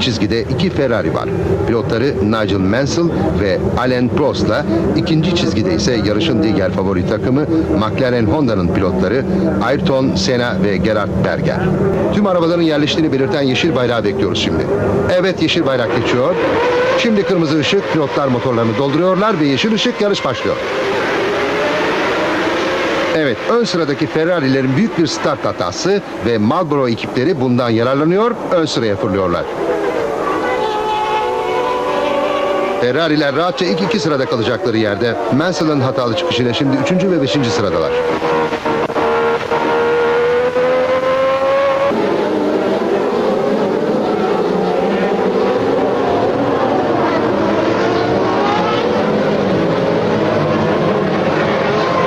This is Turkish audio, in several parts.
Çizgide iki Ferrari var. Pilotları Nigel Mansell ve Alain Prost'la ikinci çizgide ise yarışın diğer favori takımı McLaren Honda'nın pilotları Ayrton Senna ve Gerhard Berger. Tüm arabaların yerleştiğini belirten yeşil bayrağı bekliyoruz şimdi. Evet yeşil bayrak geçiyor. Şimdi kırmızı ışık pilotlar motorlarını dolduruyorlar ve yeşil ışık yarış başlıyor. Evet, ön sıradaki Ferrari'lerin büyük bir start hatası ve Marlboro ekipleri bundan yararlanıyor, ön sıraya fırlıyorlar. Ferrari'ler rahatça ilk iki sırada kalacakları yerde. Mansell'ın hatalı çıkışıyla şimdi üçüncü ve beşinci sıradalar.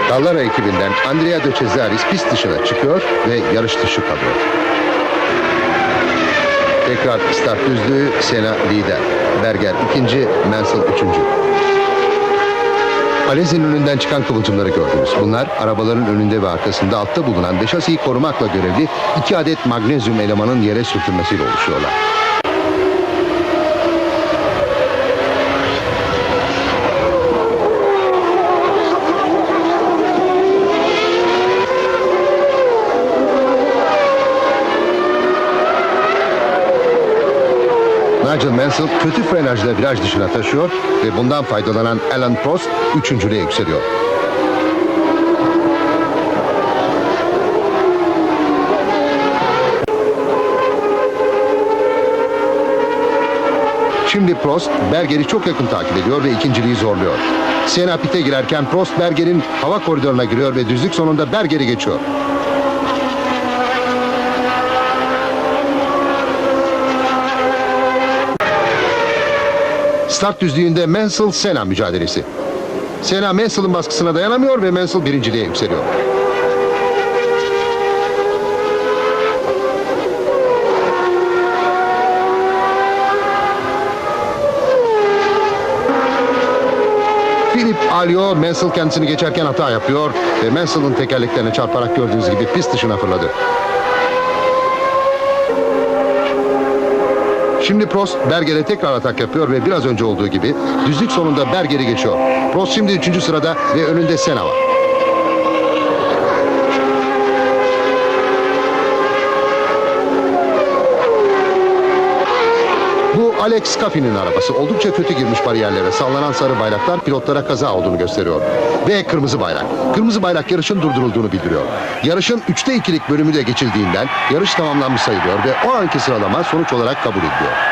Dallara ekibinden Andrea de Cesaris pist dışına çıkıyor ve yarış dışı kalıyor. Tekrar start düzlüğü Sena lider. Berger ikinci, Mansell üçüncü. Alez'in önünden çıkan kıvılcımları gördünüz. Bunlar arabaların önünde ve arkasında altta bulunan ve şasiyi korumakla görevli iki adet magnezyum elemanın yere sürtünmesiyle oluşuyorlar. Nigel Mansell kötü frenajla viraj dışına taşıyor ve bundan faydalanan Alan Prost üçüncülüğe yükseliyor. Şimdi Prost Berger'i çok yakın takip ediyor ve ikinciliği zorluyor. Senna pite girerken Prost Berger'in hava koridoruna giriyor ve düzlük sonunda Berger'i geçiyor. Start düzlüğünde Mansell Senna mücadelesi. Senna Mansell'ın baskısına dayanamıyor ve Mansell birinciliğe yükseliyor. Philip Alio, Mansell kendisini geçerken hata yapıyor ve Mansell'ın tekerleklerine çarparak gördüğünüz gibi pist dışına fırladı. Şimdi Prost Berger'e tekrar atak yapıyor ve biraz önce olduğu gibi düzlük sonunda Berger'i geçiyor. Prost şimdi 3. sırada ve önünde Senna var. Alex Caffey'nin arabası. Oldukça kötü girmiş bariyerlere. Sallanan sarı bayraklar pilotlara kaza olduğunu gösteriyor. Ve kırmızı bayrak. Kırmızı bayrak yarışın durdurulduğunu bildiriyor. Yarışın 3'te 2'lik bölümü de geçildiğinden yarış tamamlanmış sayılıyor ve o anki sıralama sonuç olarak kabul ediliyor.